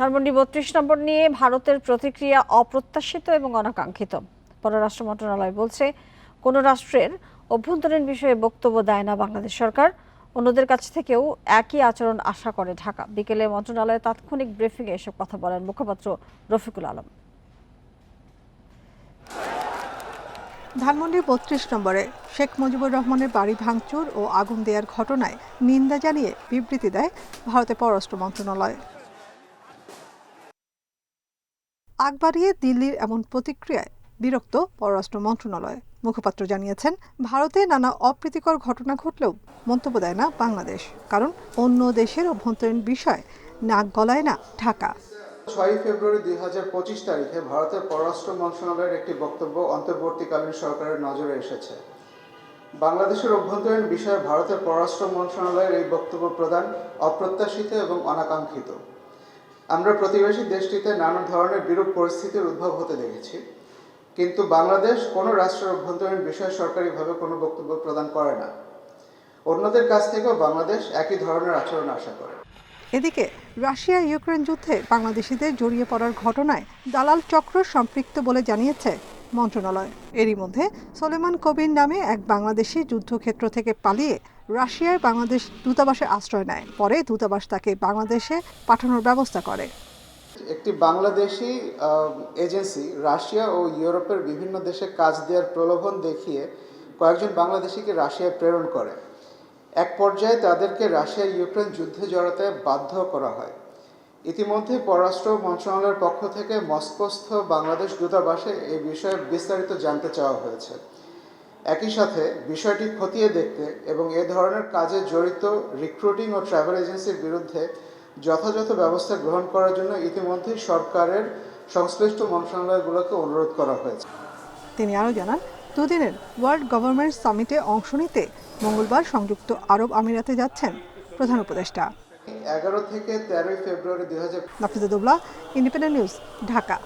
ধানমন্ডি বত্রিশ নম্বর নিয়ে ভারতের প্রতিক্রিয়া অপ্রত্যাশিত এবং অনাকাঙ্ক্ষিত। পররাষ্ট্র মন্ত্রণালয় বলছে, কোনো রাষ্ট্রের অভ্যন্তরীণ বিষয়ে বক্তব্য দেয় না বাংলাদেশ সরকার। অন্যদের কাছ থেকেও একই আচরণ আশা করে ঢাকা। বিকেলে মন্ত্রণালয়ে তাৎক্ষণিক ব্রিফিংয়ে এসব কথা বলেন মুখপাত্র রফিকুল আলম। ধানমন্ডির বত্রিশ নম্বরে শেখ মুজিবুর রহমানের বাড়ি ভাঙচুর ও আগুন দেওয়ার ঘটনায় নিন্দা জানিয়ে বিবৃতি দেয় ভারতের পররাষ্ট্র মন্ত্রণালয়। আগ বাড়িয়ে দিল্লির এমন প্রতিক্রিয়ায় বিরক্ত পররাষ্ট্র মন্ত্রণালয়। মুখপাত্র জানিয়েছেন, ভারতে নানা অপ্রীতিকর ঘটনা ঘটলেও মন্তব্য দেয় না বাংলাদেশ, কারণ অন্য দেশের অভ্যন্তরীণ বিষয় নাক গলায় না, ঢাকা। ছয়ই ফেব্রুয়ারি দুই হাজার পঁচিশ তারিখে ভারতের পররাষ্ট্র মন্ত্রণালয়ের একটি বক্তব্য অন্তর্বর্তীকালীন সরকারের নজরে এসেছে। বাংলাদেশের অভ্যন্তরীণ বিষয়ে ভারতের পররাষ্ট্র মন্ত্রণালয়ের এই বক্তব্য প্রদান অপ্রত্যাশিত এবং অনাকাঙ্ক্ষিত। আমরা প্রতিবেশী দেশটিতে নানা ধরনের বিরূপ পরিস্থিতির উদ্ভব হতে দেখেছি। কিন্তু বাংলাদেশ কোনো রাষ্ট্রের অভ্যন্তরীণ বিষয়ে সরকারিভাবে কোনো বক্তব্য প্রদান করে না। অন্যদের কাছ থেকেও বাংলাদেশ একই ধরনের আচরণ আশা করে। এদিকে রাশিয়া ইউক্রেন যুদ্ধে বাংলাদেশিদের জড়িয়ে পড়ার ঘটনায় দালাল চক্র সম্পৃক্ত বলে জানিয়েছে মন্ত্রণালয়। এরই মধ্যে সোলেমান কবির নামে এক বাংলাদেশি যুদ্ধক্ষেত্র থেকে পালিয়ে রাশিয়ার বাংলাদেশ দূতাবাসে আশ্রয় নেয়। পরে দূতাবাস তাকে বাংলাদেশে পাঠানোর ব্যবস্থা করে। একটি বাংলাদেশি এজেন্সি রাশিয়া ও ইউরোপের বিভিন্ন দেশে কাজ দেওয়ার প্রলোভন দেখিয়ে কয়েকজন বাংলাদেশিকে রাশিয়ায় প্রেরণ করে। এক পর্যায়ে তাদেরকে রাশিয়া ইউক্রেন যুদ্ধে জড়াতে বাধ্য করা হয়। ইতিমধ্যে পররাষ্ট্র মন্ত্রণালয়ের পক্ষ থেকে মস্কোস্থ বাংলাদেশ দূতাবাসে এই বিষয়ে বিস্তারিত জানতে চাওয়া হয়েছে। একই সাথে বিষয়টি খতিয়ে দেখতে এবং এ ধরনের কাজে জড়িত রিক্রুটিং ও ট্রাভেল এজেন্সির বিরুদ্ধে যথাযথ ব্যবস্থা গ্রহণ করার জন্য ইতিমধ্যেই সরকারের সংশ্লিষ্ট মন্ত্রণালয়গুলোকে অনুরোধ করা হয়েছে। তিনি আরও জানান দুদিনের ওয়ার্ল্ড গভর্নমেন্ট সামিটে অংশ নিতে মঙ্গলবার সংযুক্ত আরব আমিরাতে যাচ্ছেন প্রধান উপদেষ্টা। এগারো থেকে তেরোই ফেব্রুয়ারি দুই হাজার ইন্ডিপেন্ডেন্ট নিউজ ঢাকা।